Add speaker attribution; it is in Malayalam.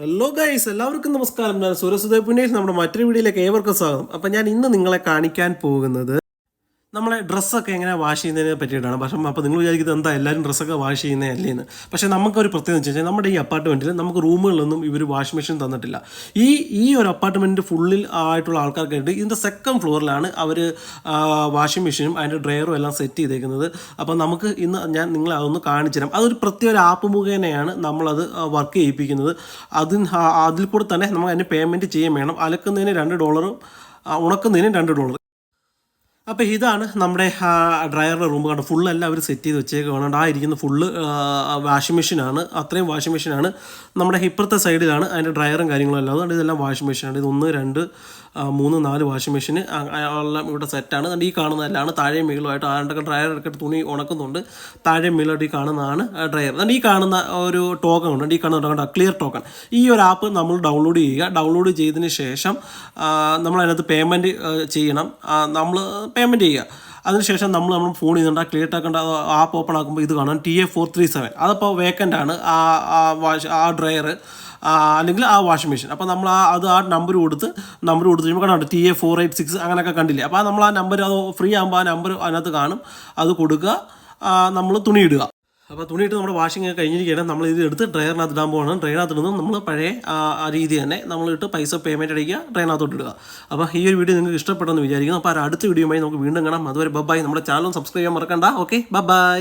Speaker 1: ഹലോ ഗൈസ് എല്ലാവർക്കും നമസ്കാരം. ഞാൻ സുരസുദയ പുനേഷ് നമ്മുടെ മറ്റൊരു വീഡിയോയിലേക്ക് ഏവർക്കും സ്വാഗതം. അപ്പം ഞാൻ ഇന്ന് നിങ്ങളെ കാണിക്കാൻ പോകുന്നത് നമ്മളെ ഡ്രസ്സൊക്കെ എങ്ങനെ വാഷ് ചെയ്യുന്നതിനെ പറ്റിയിട്ടാണ്. പക്ഷേ അപ്പോൾ നിങ്ങൾ വിചാരിക്കുന്നത് എന്താ എല്ലാവരും ഡ്രസ്സൊക്കെ വാഷ് ചെയ്യുന്നതല്ലേ എന്ന്. പക്ഷേ നമുക്കൊരു പ്രത്യേകത വെച്ച് കഴിഞ്ഞാൽ നമ്മുടെ ഈ അപ്പാർട്ട്മെന്റിൽ നമുക്ക് റൂമുകളിലൊന്നും ഇവർ വാഷ് മെഷീൻ തന്നിട്ടില്ല. ഈ ഈ ഒരു അപ്പാർട്ട്മെന്റ് ഫുള്ളിൽ ആയിട്ടുള്ള ആൾക്കാർക്കായിട്ട് ഇതിന്റെ സെക്കൻഡ് ഫ്ലോറിലാണ് അവർ വാഷിംഗ് മെഷീനും അതിന്റെ ഡ്രയറും എല്ലാം സെറ്റ് ചെയ്തേക്കുന്നത്. അപ്പോൾ നമുക്ക് ഇന്ന് ഞാൻ നിങ്ങളെ അതൊന്ന് കാണിച്ചു തരാം. അതൊരു പ്രത്യേക ഒരു ആപ്പ് മുഖേനയാണ് നമ്മളത് വർക്ക് ചെയ്യിപ്പിക്കുന്നത്. അതിന് അതിൽ കൂടെ തന്നെ നമുക്ക് അതിന് പേയ്മെന്റ് ചെയ്യാൻ വേണം. അലക്കുന്നതിന് രണ്ട് ഡോളറും ഉണക്കുന്നതിന് രണ്ട് ഡോളർ അപ്പോൾ ഇതാണ് നമ്മുടെ ഡ്രയറിന്റെ റൂം കണ്ട്? ഫുള്ള് എല്ലാം അവർ സെറ്റ് ചെയ്ത് വെച്ചേക്കാണ് ആ ഇരിക്കുന്ന ഫുള്ള് വാഷിംഗ് മെഷീനാണ് അത്രയും വാഷിംഗ് മെഷീനാണ് നമ്മുടെ ഇപ്പുറത്തെ സൈഡിലാണ് അതിന്റെ ഡ്രയറും കാര്യങ്ങളും എല്ലാം. അതുകൊണ്ട് ഇതെല്ലാം വാഷിംഗ് മെഷീനാണ് ഇത് ഒന്ന് രണ്ട് മൂന്ന് നാല് വാഷിംഗ് മെഷീൻ എല്ലാം ഇവിടെ സെറ്റാണ് അതുകൊണ്ട് ഈ കാണുന്നതെല്ലാം താഴെ മേളുമായിട്ട് ആരുടെയൊക്കെ ഡ്രയർ എടുത്തിട്ട് തുണി ഉണക്കുന്നുണ്ട്. താഴെ മേലോട്ട് ഈ കാണുന്നതാണ് ഡ്രയർ അതുകൊണ്ട് ഈ കാണുന്ന ഒരു ടോക്കൺ ഉണ്ട്. ഈ കാണുന്ന ക്ലിയർ ടോക്കൺ ഈ ഒരു ആപ്പ് നമ്മൾ ഡൗൺലോഡ് ചെയ്യുക. ഡൗൺലോഡ് ചെയ്തതിന് ശേഷം നമ്മൾ അതിനകത്ത് പേയ്മെന്റ് ചെയ്യണം. നമ്മൾ പേയ്മെന്റ് ചെയ്യുക. അതിനുശേഷം നമ്മൾ നമ്മൾ ഫോൺ ചെയ്യുന്നുണ്ട്. ആ ക്ലിയർ ടാക്കേണ്ട ആപ്പ് ഓപ്പൺ ആക്കുമ്പോൾ ഇത് കാണാം. T A four three seven അതപ്പോൾ വേക്കന്റ് ആണ്. ആ ആ വാഷ് ആ ഡ്രയർ അല്ലെങ്കിൽ ആ വാഷിംഗ് മെഷീൻ അപ്പോൾ നമ്മൾ ആ അത് ആ നമ്പർ കൊടുത്ത് നമ്പർ കൊടുത്ത് കഴിയുമ്പോൾ കാണാം T A four eight six അങ്ങനെയൊക്കെ കണ്ടില്ലേ? അപ്പോൾ നമ്മൾ ആ നമ്പർ അത് ഫ്രീ ആകുമ്പോൾ ആ നമ്പർ അതിനകത്ത് കാണും. അത് കൊടുക്കുക. നമ്മൾ തുണിയിടുക അപ്പോൾ തുണിയിട്ട് നമ്മുടെ വാഷിംഗ് ഒക്കെ കഴിഞ്ഞിരിക്കുകയാണ്. നമ്മൾ ഇത് എടുത്ത് ഡ്രയറിനകത്ത് ഇടാൻ പോകണം ഡ്രയറിനകത്ത് ഇടുന്നത് നമ്മൾ പഴയ ആ രീതി തന്നെ നമ്മളിട്ട് പൈസ പേയ്മെന്റ് അടിക്കുക ഡ്രയറിനകത്തോട്ട് ഇടുക. അപ്പോൾ ഈ ഒരു വീഡിയോ നിങ്ങൾക്ക് ഇഷ്ടപ്പെട്ടെന്ന് വിചാരിക്കുന്നു. അപ്പോൾ അടുത്ത വീഡിയോയുമായി നമുക്ക് വീണ്ടും കാണാം. അതുവരെ ബബായ് നമ്മുടെ ചാനൽ സബ്സ്ക്രൈബ് ചെയ്യാൻ മറക്കണ്ട. Okay bye-bye